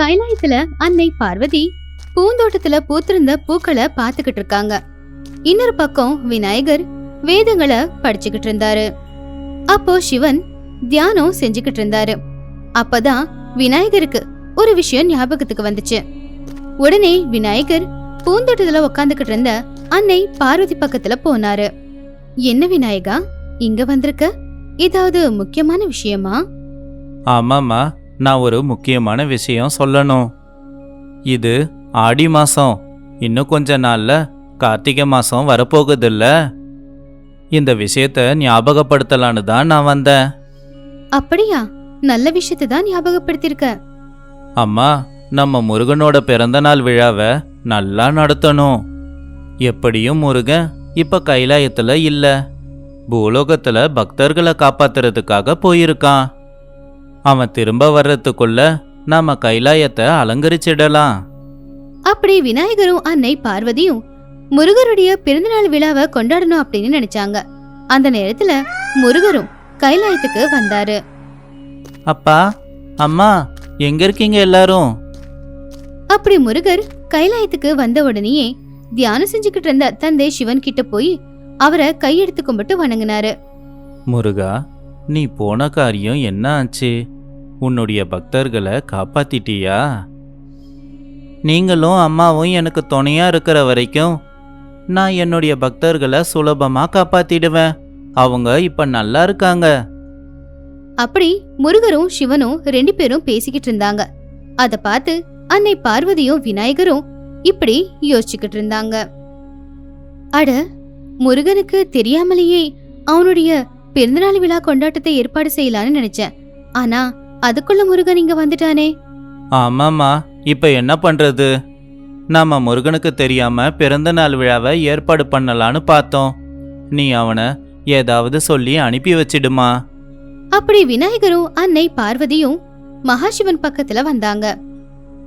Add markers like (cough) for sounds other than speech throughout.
கைலாயத்துல அன்னை பார்வதி பூந்தோட்டத்துல பூத்திருந்த பூக்களை பாத்துக்கிட்டு இருக்காங்க. இன்னொரு பக்கம் விநாயகர் வேதங்களை படிச்சுக்கிட்டு இருந்தாரு. அப்போ சிவன் தியானம் செஞ்சுக்கிட்டு இருந்தாரு. அப்பதான் விநாயகருக்கு ஒரு விஷயம் ஞாபகத்துக்கு வந்துச்சு. உடனே விநாயகர் பூந்தோட்டத்துல உக்காந்துக்கிட்டு இருந்த அன்னை பார்வதி பக்கத்துல போனாரு. என்ன விநாயகா இங்க வந்திருக்க? ஏதாவது முக்கியமான விஷயமா? ஆமாமா நான் ஒரு முக்கியமான விஷயம் சொல்லணும். இது ஆடி மாசம். இன்னும் கொஞ்ச நாள்ல கார்த்திகை மாசம் வரப்போகுதுல்ல. இந்த விஷயத்த ஞாபகப்படுத்தலான்னு தான் நான் வந்தேன். அப்படியா? நல்ல விஷயத்தை தான் ஞாபகப்படுத்திருக்க அம்மா நம்ம முருகனோட பிறந்த நாள் விழாவை நல்லா நடத்தணும். எப்படியும் முருகன் இப்ப கைலாயத்துல இல்ல. பூலோகத்துல பக்தர்களை காப்பாத்துறதுக்காக போயிருக்கான். அவன் திரும்ப வர்றதுக்குள்ள நாம கைலாயத்தை அலங்கரிச்சிடலாம். அப்படி விநாயகரும் அன்னை பார்வதியும் முருகருடைய பிறந்தநாள் விழாவை கொண்டாடணும் அப்படின்னு நினைச்சாங்க. அந்த நேரத்துல முருகரும் கைலாயத்துக்கு வந்தாரு. அப்பா அம்மா எங்க இருக்கீங்க எல்லாரும்? அப்படி முருகர் கைலாயத்துக்கு வந்த உடனேயே தியானம் செஞ்சுக்கிட்டு இருந்த தந்தை சிவன் கிட்ட போய் அவரை கையெடுத்து கும்பிட்டு வணங்கினாரு. முருகா நீ போன காரியம் என்ன ஆச்சு? உன்னுடைய பக்தர்களை காப்பாத்திட்டியா? நீங்களும் அம்மாவும் எனக்கு துணையா இருக்கிற வரைக்கும் நான் என்னுடைய பக்தர்களை சுலபமா காப்பாத்திடுவேன். அவங்க இப்ப நல்லா இருக்காங்க. அப்படி முருகரும் சிவனும் ரெண்டு பேரும் பேசிக்கிட்டு இருந்தாங்க. அத பார்த்து அன்னை பார்வதியும் விநாயகரும் இப்படி யோசிச்சுக்கிட்டு இருந்தாங்க. அட முருகனுக்கு தெரியாமலேயே அவனுடைய பிறந்தநாள் விழா கொண்டாட்டத்தை ஏற்பாடு செய்யலான்னு நினைச்சேன். ஆனா அதுக்குள்ள முருகன் இங்க வந்துட்டானே. ஆமாம்மா இப்ப என்ன பண்றது? நாம முருகனுக்கு தெரியாம பிறந்த நாள் விழாவை ஏற்பாடு பண்ணலான்னு பார்த்தோம். நீ அவனை ஏதாவது சொல்லி அனுப்பி வச்சிடுமா? அப்படி விநாயகரும் அன்னை பார்வதியும் மகாசிவன் பக்கத்துல வந்தாங்க.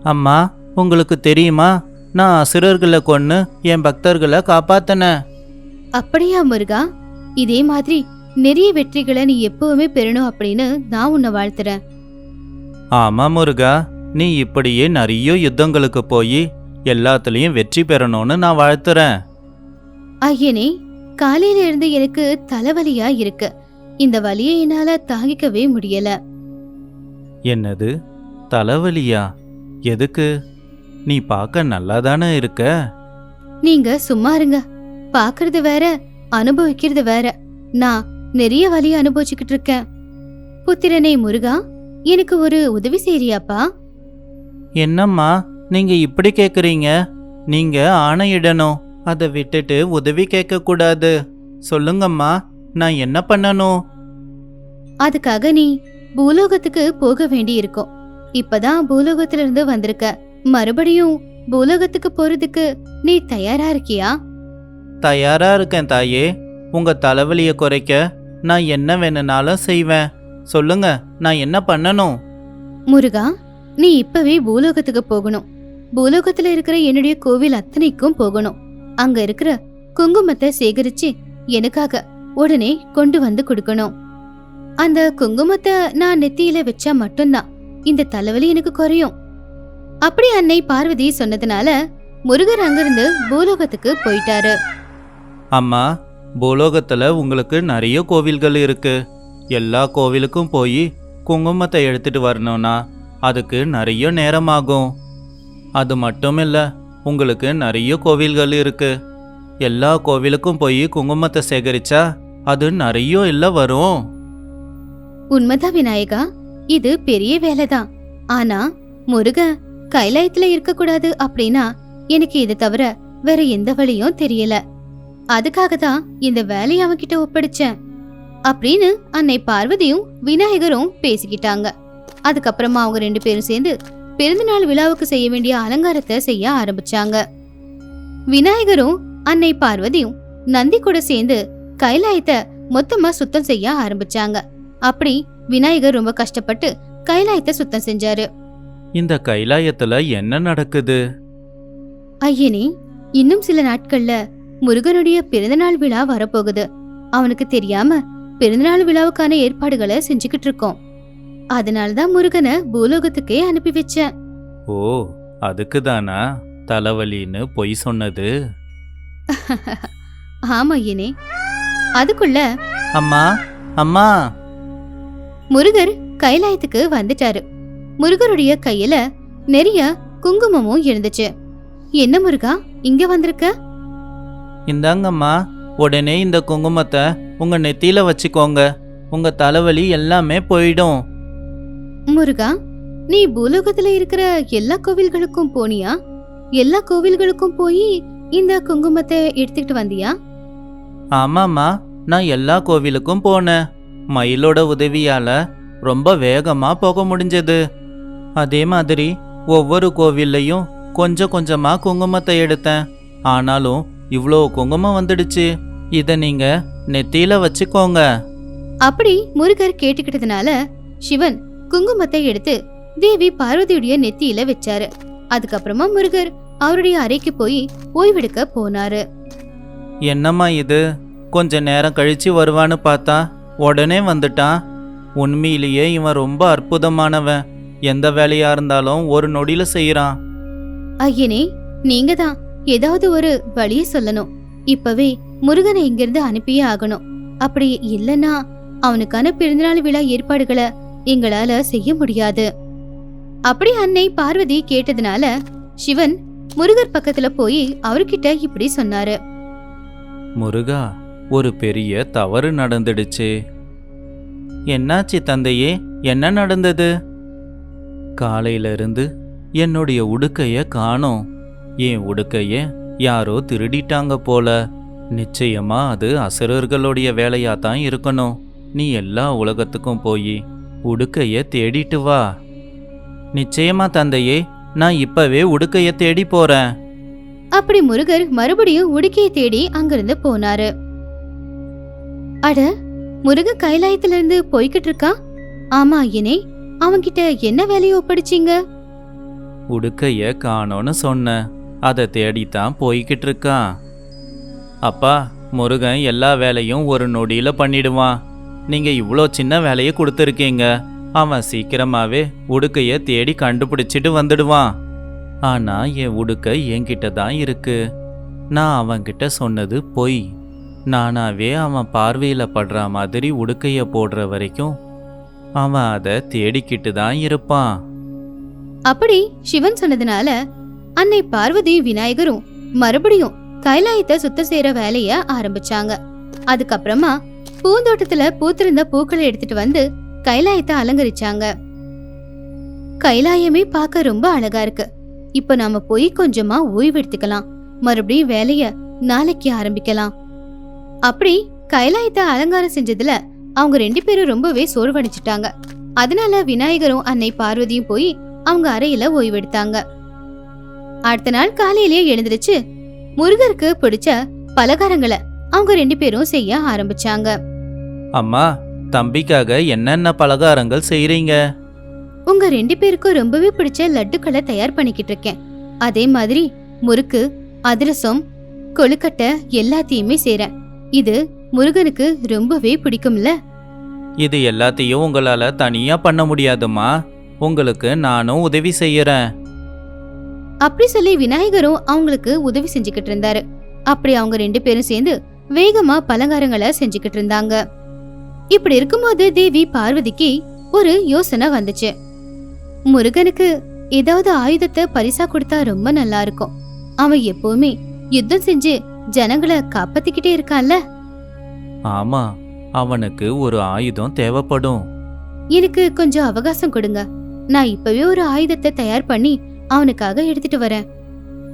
அம்மா உங்களுக்கு தெரியுமா? நான் அசுரர்களை கொன்னு என் பக்தர்களை காப்பாத்தினேன். அப்படியா முருகா? இதே மாதிரி நிறைய வெற்றிகளை நீ எப்பவுமே பெறணும் அப்படின்னு நான் உன்னை வாழ்த்துறேன். ஆமா முருகா. நீ இப்படியே நிறைய யுத்தங்களுக்கு போய் எல்லாத்துலயும் வெற்றி பெறணும்னு நான் வாழ்த்துறேன். ஐயனே காலையில இருந்து எனக்கு தலைவலியா இருக்கு. இந்த வலியை என்னால தாங்கிக்கவே முடியல. என்னது? தலைவலியா? எதுக்கு? நீ பார்க்க நல்லா தானே இருக்க? நீங்க சும்மா இருங்க. பாக்குறது வேற அனுபவிக்கிறது வேற. நான் நிறைய வலியை அனுபவிச்சுக்கிட்டு இருக்கேன். புத்திரனே முருகா எனக்கு ஒரு உதவி செய்றியாப்பா? என்னம்மா நீங்க இப்படி கேக்குறீங்க? நீங்க ஆணையிடணும். அதை விட்டுட்டு உதவி கேட்க கூடாது சொல்லுங்கம்மா நான் என்ன பண்ணணும்? அதுக்காக நீ பூலோகத்துக்கு போக வேண்டி இருக்கும் இப்பதான் பூலோகத்துல இருந்து வந்திருக்க. மறுபடியும் பூலோகத்துக்கு போறதுக்கு நீ தயாரா இருக்கியா? தயாரா இருக்கேன் தாயே. உங்க தலைவலியை குறைக்க நான் என்ன வேணும்னாலும் செய்வேன். சொல்லுங்க நான் என்ன பண்ணணும்? முருகா நீ இப்பவே பூலோகத்துக்கு போகணும். பூலோகத்துல இருக்கிற என்னுடைய கோவில் அத்தனைக்கும் போகணும். அங்க இருக்கிற குங்குமத்தை சேகரிச்சு எனக்காக உடனே கொண்டு வந்து கொடுக்கணும். அந்த குங்குமத்தை நான் நெத்தியில வச்சா மட்டும்தான் இந்த தலைவலி எனக்கு குறையும். அப்படி அன்னை பார்வதி சொன்னதுனால முருகர் அங்கிருந்து பூலோகத்துக்கு போயிட்டாரு. அம்மா பூலோகத்துல உங்களுக்கு நிறைய கோவில்கள் இருக்கு. எல்லா கோவிலுக்கும் போய் குங்குமத்தை எடுத்துட்டு வரணும்னா அதுக்கு நிறைய நேரமாகும். அது மட்டும் இல்லை உங்களுக்கு நிறைய கோவில்கள் இருக்கு. எல்லா கோவிலுக்கும் போய் குங்குமத்தை சேகரிச்சா அது நிறைய இல்லை வரும். உண்மைதான் விநாயகா இது பெரிய வேலைதான். ஆனா முருகன் கைலாயத்துல இருக்கக்கூடாது அப்படின்னா எனக்கு இது தவிர வேற எந்த வழியும் தெரியல. அதுக்காக தான் இந்த வேலையை அவன்கிட்ட ஒப்படைச்சேன். அப்படின்னு அன்னை பார்வதியும் விநாயகரும் பேசிக்கிட்டாங்க. அதுக்கப்புறமா அவங்க ரெண்டு பேரும் சேர்ந்து பிறந்தநாள் விழாவுக்கு செய்ய வேண்டிய அலங்காரத்தை செய்ய ஆரம்பிச்சாங்க. விநாயகரும் அன்னை பார்வதியும் நந்தி கூட சேர்ந்து கைலாயத்தை மொத்தமா சுத்தம் செய்ய ஆரம்பிச்சாங்க. அப்படி விநாயகர் ரொம்ப கஷ்டப்பட்டு கைலாயத்தை சுத்தம் செஞ்சாரு. இந்த கைலாயத்துல என்ன நடக்குது? ஐயனே இன்னும் சில நாட்கள்ல முருகனுடைய பிறந்தநாள் விழா வரப்போகுது. அவனுக்கு தெரியாம பிறந்தநாள் விழாவுக்கான ஏற்பாடுகளை செஞ்சுக்கிட்டு இருக்கோம். அதனாலதான் முருகனை பூலோகத்துக்கே அனுப்பி வச்சேன். ஓ அதுக்கு தானா? தலைவலின்னு பொய் சொன்னது. (laughs) ஆமா ஐயனே அதுக்குள்ள. அம்மா அம்மா. முருகர் கைலாயத்துக்கு வந்துட்டாரு. முருகருடைய கையில நிறைய குங்குமமும் இருந்துச்சு என்ன முருகா இங்க வந்திருக்க? இந்தாங்கம்மா உடனே இந்த குங்குமத்தை உங்க நெத்தியில வச்சுக்கோங்க. உங்க தலைவலி எல்லாமே போயிடும். முருகா நீ பூலோகத்துல இருக்கிற எல்லா கோவில்களுக்கும் போனியா? எல்லா கோவில்களுக்கும் போய் இந்த குங்குமத்தை எடுத்துக்கிட்டு வந்தியா? ஆமாம்மா நான் எல்லா கோவிலுக்கும் போனேன். மயிலோட உதவியால ரொம்ப வேகமா போக முடிஞ்சது. அதே மாதிரி ஒவ்வொரு கோவில்லையும் கொஞ்சம் கொஞ்சமா குங்குமத்தை எடுத்தேன். ஆனாலும் இவ்வளோ குங்குமம் வந்துடுச்சு. இதை நீங்க நெத்தியில வச்சுக்கோங்க. அப்படி முருகர் கேட்டுக்கிட்டதுனால சிவன் குங்குமத்தை எடுத்து தேவி பார்வதியுடைய நெத்தியில வச்சாரு. அதுக்கப்புறமா முருகர் அவருடைய அறைக்கு போய் ஓய்வெடுக்க போனாரு. என்னம்மா இது? கொஞ்ச நேரம் கழிச்சு வருவான்னு பார்த்தா உடனே வந்துட்டான். உண்மையிலேயே இவன் ரொம்ப அற்புதமானவன். எந்த வேலையா இருந்தாலும் ஒரு நொடியில செய்யறான் ஐயனே நீங்க தான் ஏதாவது ஒரு வழிய சொல்லணும். இப்பவே முருகனை இங்கிருந்து அனுப்பியே ஆகணும். அப்படி இல்லனா அவனுக்கான பிறந்தநாள் விழா ஏற்பாடுகளை எங்களால செய்ய முடியாது. அப்படி அன்னை பார்வதி கேட்டதுனால சிவன் முருகர் பக்கத்துல போய் அவர்கிட்ட இப்படி சொன்னாரு. முருகா ஒரு பெரிய தவறு நடந்துடுச்சு. என்னாச்சு தந்தையே என்ன நடந்தது? காலையில இருந்து என்னுடைய உடுக்கைய காணோம். என் உடுக்கைய யாரோ திருடிட்டாங்க போல. நிச்சயமா அது அசுரர்களுடைய வேலையா தான் இருக்கணும். நீ எல்லா உலகத்துக்கும் போய் உடுக்கைய தேடிட்டு வா. நிச்சயமா தந்தையே நான் இப்பவே உடுக்கைய தேடி போறேன். அப்படி முருகர் மறுபடியும் உடுக்கையை தேடி அங்கிருந்து போனாரு. அட முருக கைலாயத்துல இருந்து போய்கிட்டு இருக்கா? ஆமா ஐயனே அவன்கிட்ட என்ன வேலையை ஒப்படைச்சீங்க? உடுக்கைய காணோன்னு சொன்னேன் அதை தேடித்தான் போய்கிட்டு இருக்கான் அப்பா முருகன் எல்லா வேலையும் ஒரு நொடியில பண்ணிடுவான். நீங்க இவ்வளோ சின்ன வேலையை கொடுத்துருக்கீங்க. அவன் சீக்கிரமாவே உடுக்கைய தேடி கண்டுபிடிச்சிட்டு வந்துடுவான். ஆனா என் உடுக்கை என்கிட்ட தான் இருக்கு. நான் அவன்கிட்ட சொன்னது பொய். நானாவே அவன் பார்வையில் படுற மாதிரி உடுக்கைய போடுற வரைக்கும் அவன் அதை தேடிக்கிட்டு தான் இருப்பான். அப்படி சிவன் சொன்னதுனால அன்னை பார்வதி விநாயகரும் மறுபடியும் கைலாயத்தை சுத்தம் செய்யற வேலைய ஆரம்பிச்சாங்க. அதுக்கப்புறமா பூந்தோட்டத்துல பூத்திருந்த பூக்களை எடுத்துட்டு வந்து கைலாயத்தை அலங்கரிச்சாங்க. கைலாயமே பார்க்க ரொம்ப அழகா இருக்கு. இப்ப நாம போய் கொஞ்சமா ஓய்வு எடுத்துக்கலாம். மறுபடியும் வேலைய நாளைக்கு ஆரம்பிக்கலாம். அப்படி கைலாயத்தை அலங்காரம் செஞ்சதுல அவங்க ரெண்டு பேரும் ரொம்பவே சோர்வடைஞ்சிட்டாங்க. அதனால விநாயகரும் அன்னை பார்வதியும் போய் அவங்க அறையில ஓய்வெடுத்தாங்க அடுத்த நாள் காலையிலேயே எழுந்திருச்சு முருகருக்கு பிடிச்ச பலகாரங்களை அவங்க ரெண்டு பேரும் செய்ய ஆரம்பிச்சாங்க. அம்மா தம்பிக்காக என்னென்ன பலகாரங்கள் செய்றீங்க? உங்க ரெண்டு பேருக்கும் ரொம்பவே பிடிச்ச லட்டுக்களை தயார் பண்ணிக்கிட்டு இருக்கேன். அதே மாதிரி முறுக்கு அதிரசம் கொழுக்கட்டை எல்லாத்தையுமே செய்றேன். இது முருகனுக்கு ரொம்பவே பிடிக்கும்ல? இது எல்லாத்தையும் உங்களால தனியா பண்ண முடியாதும்மா. உங்களுக்கு நானும் உதவி செய்யறேன். அப்படி சொல்லி விநாயகரும் அவங்களுக்கு உதவி செஞ்சுக்கிட்டு இருந்தாரு. அப்படி அவங்க ரெண்டு பேரும் சேர்ந்து வேகமா பலகாரங்களை செஞ்சுக்கிட்டு இருந்தாங்க. இப்படி இருக்கும்போது தேவி பார்வதிக்கு ஒரு யோசனை வந்துச்சு. முருகனுக்கு ஏதாவது ஆயுதத்தை பரிசா கொடுத்தா ரொம்ப நல்லா இருக்கும். அவன் எப்பவுமே யுத்தம் செஞ்சு ஜனங்களை காப்பாத்திக்கிட்டே இருக்கான்ல? ஆமா அவனுக்கு ஒரு ஆயுதம் தேவைப்படும். எனக்கு கொஞ்சம் அவகாசம் கொடுங்க. நான் இப்பவே ஒரு ஆயுதத்தை தயார் பண்ணி அவனுக்காக எடுத்துட்டு வரேன்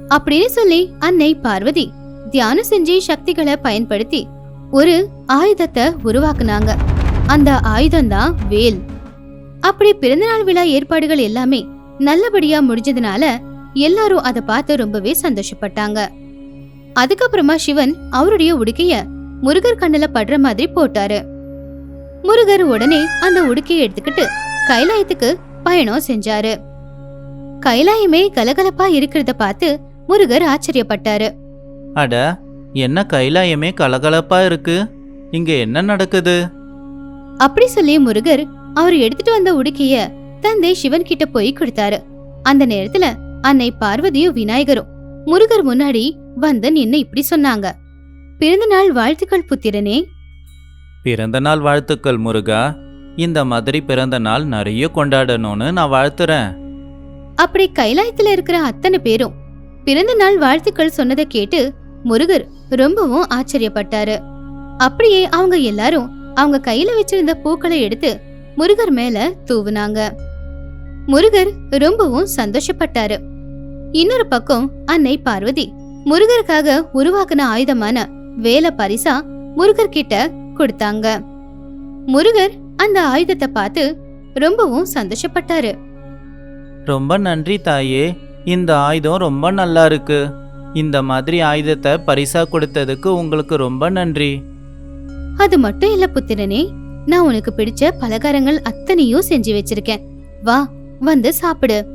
அப்படின்னு சொல்லி அன்னை பார்வதி தியானம் செஞ்சு சக்திகளை பயன்படுத்தி ஒரு ஆயுதத்தை உருவாக்குனாங்க. அந்த ஆயுதம் தான் வேல். அப்படி பிறந்தநாள் விழா ஏற்பாடுகள் எல்லாமே நல்லபடியா முடிஞ்சதுனால எல்லாரும் அதை பார்த்து ரொம்பவே சந்தோஷப்பட்டாங்க. அதுக்கப்புறமா சிவன் அவருடைய உடுக்கைய முருகர் கண்ணுல படுற மாதிரி போட்டாரு. முருகர் உடனே அந்த உடுக்கையை எடுத்துக்கிட்டு கைலாயத்துக்கு பயணம் செஞ்சாரு. கைலாயமே கலகலப்பா இருக்கிறத பார்த்து முருகர் ஆச்சரியப்பட்டாரு. அட என்ன கைலாயமே கலகலப்பா இருக்கு? இங்க என்ன நடக்குது? அப்படி சொல்லி முருகர் அவர் எடுத்துட்டு வந்த உடுக்கைய தந்தை சிவன் கிட்ட போய் கொடுத்தாரு. அந்த நேரத்துல அன்னை பார்வதியும் விநாயகரும் முருகர் முன்னாடி வந்து நின்னு இப்படி சொன்னாங்க. பிறந்த நாள் வாழ்த்துக்கள் புத்திரனே. பிறந்த நாள் வாழ்த்துக்கள் முருகா. இந்த மாதிரி பிறந்த நாள் நிறைய கொண்டாடணும்னு நான் வாழ்த்துறேன். அப்படி கைலாயத்துல இருக்கிற அத்தனை பேரும் பிறந்த நாள் வாழ்த்துக்கள் சொன்னதை கேட்டு முருகர் ரொம்பவும் ஆச்சரியப்பட்டாரு. அப்படியே அவங்க எல்லாரும் அவங்க கையில வச்சிருந்த பூக்களை எடுத்து முருகர் மேல தூவுனாங்க. முருகர் ரொம்பவும் சந்தோஷப்பட்டாரு. இன்னொரு பக்கம் அன்னை பார்வதி முருகருக்காக உருவாக்குன ஆயுதமான வேலை பரிசா முருகர் கிட்ட கொடுத்தாங்க. முருகர் அந்த ஆயுதத்தை பார்த்து ரொம்பவும் சந்தோஷப்பட்டாரு. ரொம்ப நன்றி தாயே. இந்த ஆயுதம் ரொம்ப நல்லா இருக்கு. இந்த மாதிரி ஆயுதத்தை பரிசா கொடுத்ததுக்கு உங்களுக்கு ரொம்ப நன்றி. அது மட்டும் இல்ல புத்திரனே நான் உனக்கு பிடிச்ச பலகாரங்கள் அத்தனையும் செஞ்சு வச்சிருக்கேன். வா வந்து சாப்பிடு.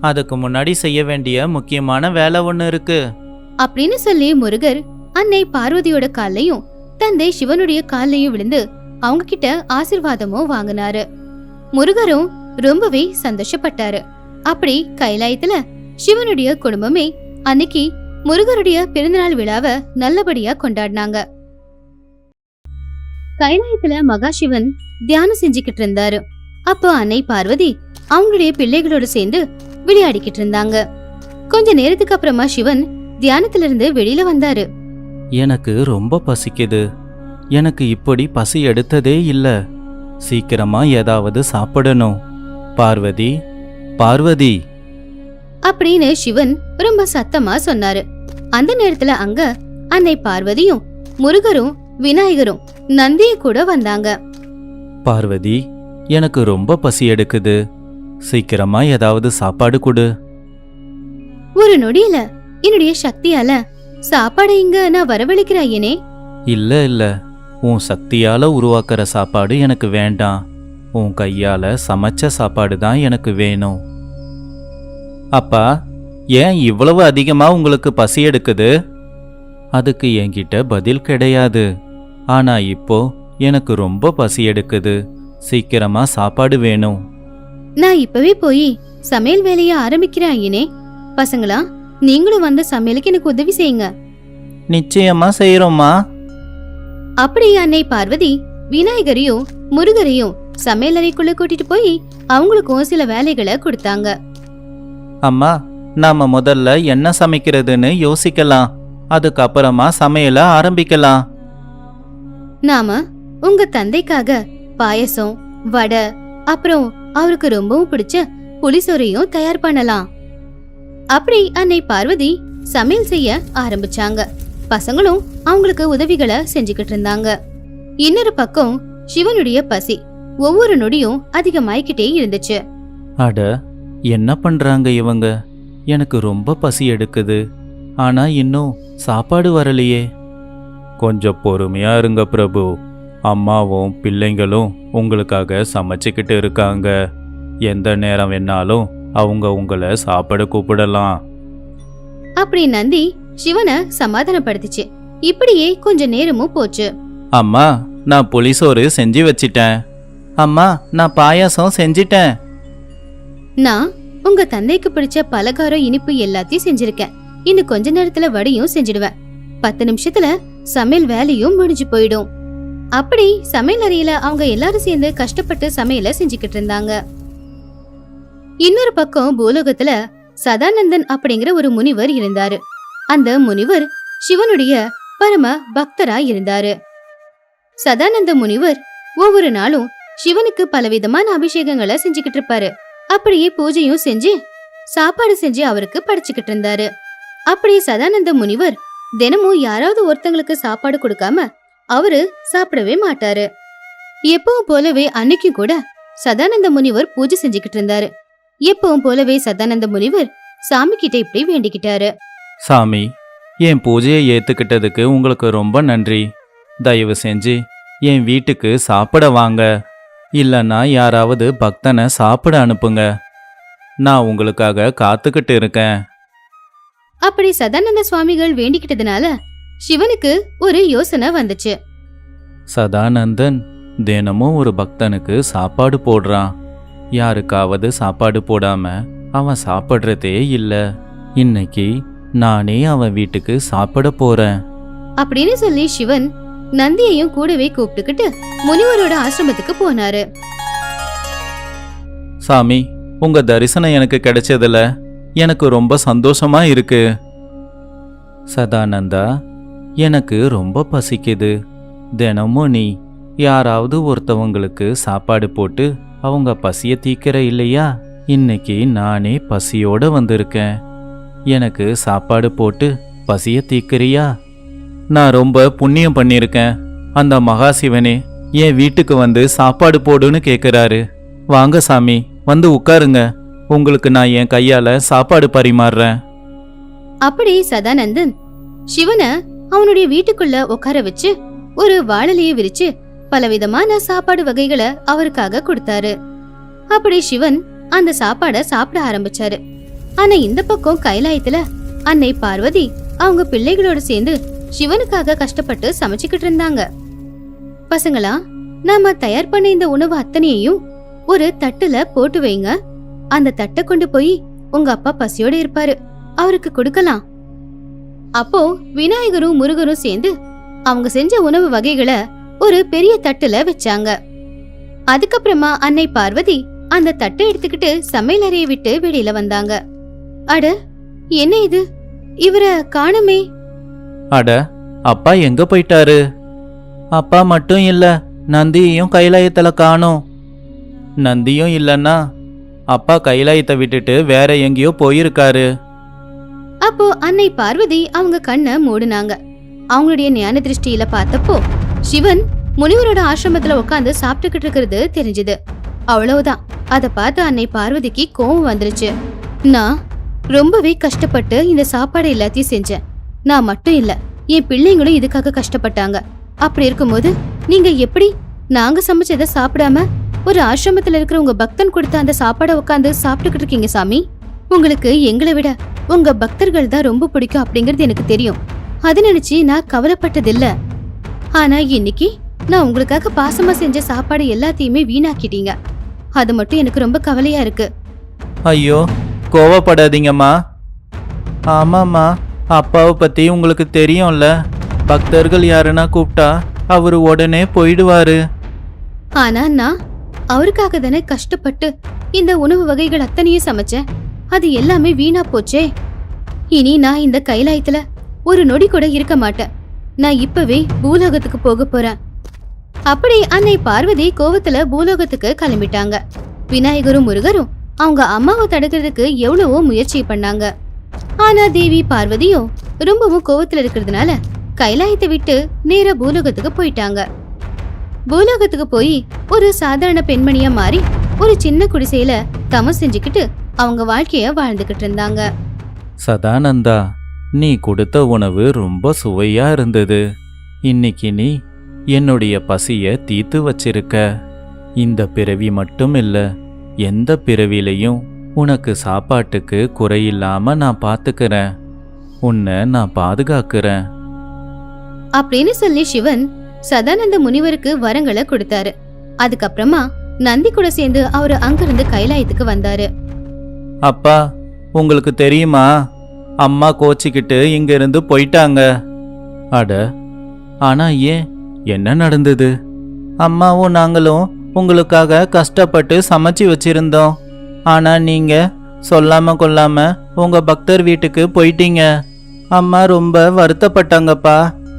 அதுக்கு முன்னாடி செய்ய வேண்டிய முக்கியமான வேலை ஒன்று இருக்கு. அப்படின்னு சொல்லி முருகர் அன்னை பார்வதியோட கால்லையும் தந்தை சிவனுடைய கால்லையும் விழுந்து அவங்க கிட்ட ஆசிர்வாதமும் வாங்கினாரு. முருகரும் ரொம்பவே சந்தோஷப்பட்டாரு. அப்படி கைலாயத்துல சிவனுடைய குடும்பமே அன்னைக்கு முருகருடைய பிறந்தநாள் விழாவை நல்லபடியா கொண்டாடினாங்க. கைலாயத்துல மகாசிவன் தியானம் செஞ்சுக்கிட்டு இருந்தாரு. அப்போ அன்னை பார்வதி அவங்களுடைய பிள்ளைகளோட சேர்ந்து விளையாடிக்கிட்டு இருந்தாங்க. கொஞ்ச நேரத்துக்கு அப்புறமா சிவன் தியானத்துல இருந்து வெளியில வந்தாரு. எனக்கு ரொம்ப பசிக்குது. எனக்கு இப்படி பசி எடுத்ததே இல்ல. சீக்கிரமா ஏதாவது சாப்பிடணும். பார்வதி பார்வதி. அப்படின்னு சிவன் ரொம்ப சத்தமா சொன்னாரு. அந்த நேரத்துல அங்க அன்னை பார்வதியும் முருகரும் விநாயகரும் நந்திய கூட வந்தாங்க. பார்வதி எனக்கு ரொம்ப பசி எடுக்குது. சீக்கிரமா ஏதாவது சாப்பாடு கொடு. ஒரு நொடியில என்னுடைய சக்தியால சாப்பாடு இங்க நான் வரவழைக்கிற ஐயனே இல்ல இல்ல. உன் சக்தியால உருவாக்குற சாப்பாடு எனக்கு வேண்டாம். உன் கையால சமைச்ச சாப்பாடு தான் எனக்கு வேணும். அப்பா ஏன் இவ்வளவு அதிகமா உங்களுக்கு பசி எடுக்குது? அதுக்கு என்கிட்ட பதில் கிடையாது. ஆனா இப்போ எனக்கு ரொம்ப பசி எடுக்குது. சீக்கிரமா சாப்பாடு வேணும். நான் இப்பவே போய் சமையல் வேலைய ஆரம்பிக்கிறேன் ஐயனே பசங்களா நீங்களும் வந்து சமையலுக்கு எனக்கு உதவி செய்யுங்க. நிச்சயமா செய்யறோம்மா அப்படி அன்னை பார்வதி? விநாயகரையும் முருகரையும் சமையலறைக்குள்ள கூட்டிட்டு போய் அவங்களுக்கும் சில வேலைகளை கொடுத்தாங்க. அம்மா நாம முதல்ல என்ன சமைக்கிறதுன்னு யோசிக்கலாம். அதுக்கப்புறமா சமையல ஆரம்பிக்கலாம். நாம உங்க தந்தைக்காக பாயசம் வடை அப்புறம் அவருக்கு ரொம்பவும் பிடிச்ச புளிசோரையும் தயார் பண்ணலாம். அப்படி அன்னை பார்வதி சமையல் செய்ய ஆரம்பிச்சாங்க. பசங்களும் அவங்களுக்கு உதவிகளை செஞ்சுக்கிட்டு இருந்தாங்க. இன்னொரு பக்கம் சிவனுடைய பசி ஒவ்வொரு நொடியும் அதிகமாயிக்கிட்டே இருந்துச்சு. அட என்ன பண்றாங்க இவங்க? எனக்கு ரொம்ப பசி எடுக்குது. ஆனா இன்னும் சாப்பாடு வரலையே. கொஞ்சம் பொறுமையா இருங்க பிரபு. அம்மாவும் பிள்ளைங்களும் உங்களுக்காக சமைச்சுக்கிட்டு இருக்காங்க. எந்த நேரம் வேணாலும் அவங்க உங்களை சாப்பிட கூப்பிடலாம். அப்படி நந்தி சிவனை சமாதானப்படுத்துச்சு. இப்படியே கொஞ்ச நேரமும் போச்சு. அம்மா நான் புளிசோறு செஞ்சு வச்சிட்டேன். அம்மா நான் பாயாசம் செஞ்சிட்டேன். நான் உங்க தந்தைக்கு பிடிச்ச பலகாரம் இனிப்பு எல்லாத்தையும் செஞ்சிருக்கேன். இன்னும் கொஞ்ச நேரத்துல வடையும் செஞ்சிடுவேன். பத்து நிமிஷத்துல சமையல் வேலையும் முடிஞ்சு போயிடும். அப்படி சமையல் அறையில அவங்க எல்லாரும் சேர்ந்து கஷ்டப்பட்டு சமையல செஞ்சுக்கிட்டு இருந்தாங்க. இன்னொரு பக்கம் பூலோகத்துல சதானந்தன் அப்படிங்கிற ஒரு முனிவர் இருந்தாரு. அந்த முனிவர் சிவனுடைய பரம பக்தரா இருந்தாரு. சதானந்த முனிவர் ஒவ்வொரு நாளும் சிவனுக்கு பலவிதமான அபிஷேகங்களை செஞ்சுக்கிட்டு இருப்பாரு. அப்படியே பூஜையும் செஞ்சு சாப்பாடு செஞ்சு அவருக்கு படிச்சுக்கிட்டு இருந்தாரு. அப்படி சதானந்த முனிவர் தினமும் யாராவது ஒருத்தங்களுக்கு சாப்பாடு கொடுக்காம அவரு சாப்பிடவே மாட்டாரு. எப்பவும் போலவே அன்னைக்கும் கூட சதானந்த முனிவர் பூஜை செஞ்சுக்கிட்டு இருந்தாரு. எப்பவும் போலவே சதானந்த முனிவர் சாமி கிட்ட இப்படி வேண்டிக்கிட்டாரு. சாமி என் பூஜையை ஏத்துக்கிட்டதுக்கு உங்களுக்கு ரொம்ப நன்றி. தயவு செஞ்சு என் வீட்டுக்கு சாப்பிட வாங்க. இல்லைன்னா யாராவது பக்தனை சாப்பிட அனுப்புங்க. நான் உங்களுக்காக காத்துக்கிட்டு இருக்கேன். அப்படி சதானந்த சுவாமிகள் வேண்டிக்கிட்டதுனால சிவனுக்கு ஒரு யோசனை வந்துச்சு. சதானந்தன் தினமும் ஒரு பக்தனுக்கு சாப்பாடு போடுறான். யாருக்காவது சாப்பாடு போடாம அவன் சாப்பிட்றதே இல்ல. இன்னைக்கு நானே அவன் வீட்டுக்கு சாப்பிட போறேன். அப்படின்னு சொல்லி சிவன் நந்தியையும் கூடவே கூப்பிட்டுக்கிட்டு முனிவரோட ஆசிரமத்துக்கு போனாரு. சாமி உங்க தரிசனம் எனக்கு கிடைச்சதுல எனக்கு ரொம்ப சந்தோஷமா இருக்கு. சதானந்தா எனக்கு ரொம்ப பசிக்குது. தினமும் நீ யாராவது ஒருத்தவங்களுக்கு சாப்பாடு போட்டு அவங்க பசிய தீக்கிற இல்லையா? இன்னைக்கு நானே பசியோட வந்திருக்கேன். எனக்கு சாப்பாடு போட்டு பசிய தீக்கிறியா? நான் ரொம்ப புண்ணியம் பண்ணியிருக்கேன். அந்த மகாசிவனே என் வீட்டுக்கு வந்து சாப்பாடு போடுன்னு கேட்குறாரு வாங்க சாமி வந்து உட்காருங்க. உங்களுக்கு நான் என் கையால சாப்பாடு பரிமாறுறேன். அப்படி சதானந்தன் சிவனை அவனுடைய வீட்டுக்குள்ள உட்கார வச்சு ஒரு வாழலையை விரிச்சு பலவிதமான சாப்பாடு வகைகளை அவருக்காக கொடுத்தாரு. அப்படி சிவன் அந்த சாப்பாட சாப்பிட ஆரம்பிச்சாரு. ஆனா இந்த பக்கம் கைலாயத்துல அன்னை பார்வதி அவங்க பிள்ளைகளோட சேர்ந்து சிவனுக்காக கஷ்டப்பட்டு சமைச்சுக்கிட்டு இருந்தாங்க. பசங்களா நாம தயார் பண்ண இந்த உணவு அத்தனையையும் ஒரு தட்டுல போட்டு வைங்க. அந்த தட்டை கொண்டு போய் உங்க அப்பா பசியோட இருப்பாரு. அவருக்கு கொடுக்கலாம். அப்போ விநாயகரும் முருகரும் சேர்ந்து அவங்க செஞ்ச உணவு வகைகளை ஒரு பெரிய தட்டுல வச்சாங்க. அதுக்கப்புறமா அன்னை பார்வதி அந்த தட்டை எடுத்துக்கிட்டு சமையல் அறையை விட்டு வெளியில வந்தாங்க. அட என்ன இது? இவரை காணுமே. அட அப்பா எங்க போயிட்டாரு? அப்பா மட்டும் இல்ல நந்தியையும் கைலாயத்துல காணோம். நந்தியும் இல்லைன்னா அப்பா கைலாயத்தை விட்டுட்டு வேற எங்கேயோ போயிருக்காரு. அப்போ அன்னை பார்வதி அவங்க கண்ணை மூடுனாங்க. அவங்களுடைய ஞான திருஷ்டியில பார்த்தப்போ சிவன் முனிவரோட ஆசிரமத்துல உட்காந்து சாப்பிட்டுக்கிட்டு இருக்கிறது தெரிஞ்சது. அவ்வளவுதான். அதை பார்த்து அன்னை பார்வதிக்கு கோவம் வந்துருச்சு. நான் ரொம்பவே கஷ்டப்பட்டு இந்த சாப்பாடு எல்லாத்தையும் செஞ்சேன். நான் மட்டும் இல்ல என் பிள்ளைங்களும் இதுக்காக கஷ்டப்பட்டாங்க. அப்படி இருக்கும்போது நீங்க எப்படி? நாங்க சமைச்சதை சாப்பிடாம ஒரு ஆசிரமத்துல இருக்கிற உங்க பக்தன் கொடுத்த அந்த சாப்பாடை உட்காந்து சாப்பிட்டுக்கிட்டு இருக்கீங்க சாமி. உங்களுக்கு எங்களை விட உங்க பக்தர்கள் தான் ரொம்ப பிடிக்கும் அப்படிங்கறது எனக்கு தெரியும். அது நினைச்சு நான் கவலைப்பட்டதில்ல. ஆனா இன்னைக்கு நான் உங்களுக்காக பாசமா செஞ்ச சாப்பாடு எல்லாத்தையுமே வீணாக்கிட்டீங்க. அது மட்டும் எனக்கு ரொம்ப கவலையா இருக்கு. ஐயோ கோவப்படாதீங்கம்மா. ஆமாம்மா. அப்பாவை பத்தி உங்களுக்கு தெரியும்ல? பக்தர்கள் யாருன்னா கூப்பிட்டா அவர் உடனே போயிடுவாரு. ஆனா நான் அவருக்காக தானே கஷ்டப்பட்டு இந்த உணவு வகைகள் அத்தனையும் சமைச்சேன். அது எல்லாமே வீணா போச்சே. இனி நான் இந்த கைலாயத்துல ஒரு நொடி கூட இருக்க மாட்டேன். நான் இப்பவே பூலோகத்துக்கு போக போறேன். அப்படி அன்னை பார்வதி கோவத்துல பூலோகத்துக்கு கிளம்பிட்டாங்க. விநாயகரும் முருகரும் அவங்க அம்மாவை தடுக்கிறதுக்கு எவ்வளவோ முயற்சி பண்ணாங்க. ஆனா தேவி பார்வதியும் ரொம்பவும் கோவத்துல இருக்கிறதுனால கைலாயத்தை விட்டு நேரா பூலோகத்துக்கு போயிட்டாங்க. பூலோகத்துக்கு போய் ஒரு சாதாரண பெண்மணியா மாறி ஒரு சின்ன குடிசையில தமம் செஞ்சுக்கிட்டு அவங்க வாழ்க்கைய வாழ்ந்துகிட்டு இருந்தாங்க. சதானந்தா நீ கொடுத்த உணவு ரொம்ப சுவையா இருந்தது. இன்னைக்கு நீ என்னுடைய பசிய தீத்து வச்சிருக்க. இந்த பிறவி மட்டும் இல்ல எந்த பிறவிலையும் உனக்கு சாப்பாட்டுக்கு குறையில்லாம நான் பாத்துக்கிறேன். உன்னை நான் பாதுகாக்கிறேன். அப்படின்னு சொல்லி சிவன் சதானந்த முனிவருக்கு வரங்களை கொடுத்தாரு. அதுக்கப்புறமா நந்தி கூட சேர்ந்து அவரு அங்கிருந்து கைலாயத்துக்கு வந்தாரு. அப்பா உங்களுக்கு தெரியுமா? அம்மா கோச்சிக்கிட்டு இங்கிருந்து போயிட்டாங்க. அட ஆனா ஏன்? என்ன நடந்தது? அம்மாவும் நாங்களும் உங்களுக்காக கஷ்டப்பட்டு சமைச்சு வச்சிருந்தோம். ஆனா நீங்க சொல்லாம கொள்ளாம உங்க பக்தர் வீட்டுக்கு போயிட்டீங்க. அம்மா ரொம்ப வருத்தப்பட்டாங்கப்பா.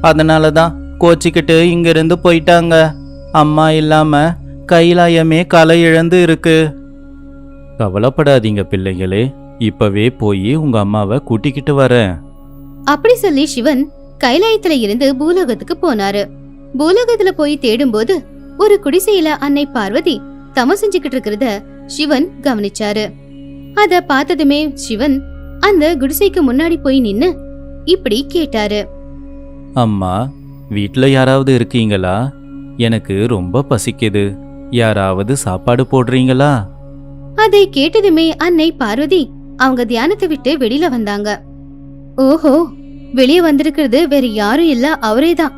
அதனால தான் கோச்சிக்கிட்டு இங்கிருந்து போயிட்டாங்க. அம்மா இல்லாம கைலாயமே கலை இழந்து இருக்கு. கவலைப்படாதீங்க பிள்ளைகளே. இப்பவே போய் உங்க அம்மாவை கூட்டிக்கிட்டு வரேன். அப்படி சொல்லி சிவன் கைலாயத்துல இருந்து பூலோகத்துக்கு போனாரு. பூலோகத்துல போய் தேடும்போது ஒரு குடிசையில அன்னை பார்வதி தமம் செஞ்சுக்கிட்டு இருக்கிறத சிவன் கவனிச்சாரு. அத பார்த்ததுமே சிவன் அந்த குடிசைக்கு முன்னாடி போய் நின்னு இப்படி கேட்டாரு. அம்மா வீட்ல யாராவது இருக்கீங்களா? எனக்கு ரொம்ப பசிக்குது. யாராவது சாப்பாடு போடுறீங்களா? அதை கேட்டதுமே அன்னை பார்வதி அவங்க தியானத்தை விட்டு வெளியில வந்தாங்க. ஓஹோ வெளியே வந்திருக்கிறது வேற யாரும் இல்ல அவரே தான்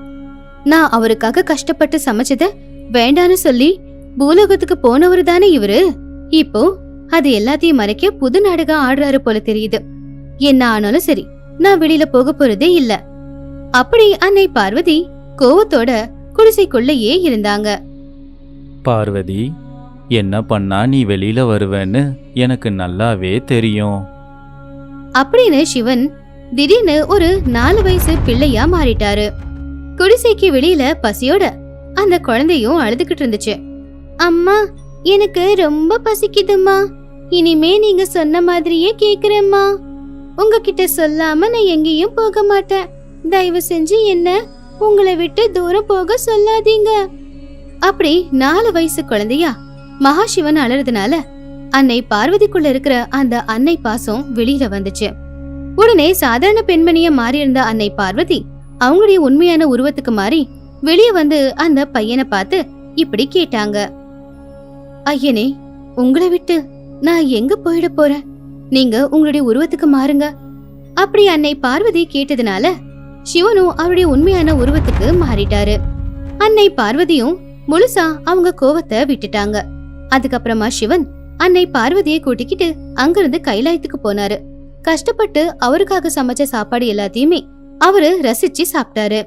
நான் அவருக்காக கஷ்டப்பட்டு சமைச்சத வேண்டான்னு சொல்லி பூலோகத்துக்கு போனவர் தானே இவரு? இப்போ அது எல்லாத்தையும் மறைக்க புது நாடகம் ஆடுறாரு போல தெரியுது. என்ன ஆனாலும் சரி நான் வெளியில போக போறதே இல்ல. அப்படி அன்னை பார்வதி கோவத்தோட குடிசைக்குள்ளேயே இருந்தாங்க. பார்வதி என்ன பண்ணா நீ வெளியில வருவேன்னு எனக்கு நல்லாவே தெரியும். அப்படின்னு சிவன் திடீர்னு ஒரு நாலு வயசு பிள்ளையா மாறிட்டாரு. குடிசைக்கு வெளியில பசியோட அந்த குழந்தையும் அழுதுகிட்டு இருந்துச்சு. அம்மா எனக்கு ரொம்ப பசிக்குதும்மா. இனிமே நீங்க சொன்ன மாதிரியே கேக்குறேம்மா. உங்ககிட்ட சொல்லாம நான் எங்கேயும் போக மாட்டேன். தயவு செஞ்சு என்ன உங்களை விட்டு தூரம் போக சொல்லாதீங்க. அப்படி நாலு வயசு குழந்தையா மகாசிவன் அலறதுனால அன்னை பார்வதிக்குள்ள இருக்கிற அந்த அன்னை பாசம் வெளியில வந்துச்சு. உடனே சாதாரண பெண்மணிய மாறி இருந்த அன்னை பார்வதி அவங்களுடைய உண்மையான உருவத்துக்கு மாறி வெளியே வந்து அந்த பையனை பார்த்து இப்படி கேட்டாங்க. ஐயனே உங்களை விட்டு நான் எங்க போயிட போறேன்? நீங்க உங்களுடைய உருவத்துக்கு மாறுங்க. அப்படி அன்னை பார்வதி கேட்டதுனால சிவனும் அவருடைய உண்மையான உருவத்துக்கு மாறிட்டாரு. அன்னை பார்வதியும் முழுசா அவங்க கோவத்தை விட்டுட்டாங்க. அதுக்கப்புறமா சிவன் அன்னை பார்வதியை கூட்டிக்கிட்டு அங்கிருந்து கைலாயத்துக்கு போனாரு. கஷ்டப்பட்டு அவருக்காக சமைச்ச சாப்பாடு எல்லாத்தையுமே அவரு ரசிச்சு சாப்பிட்டாரு.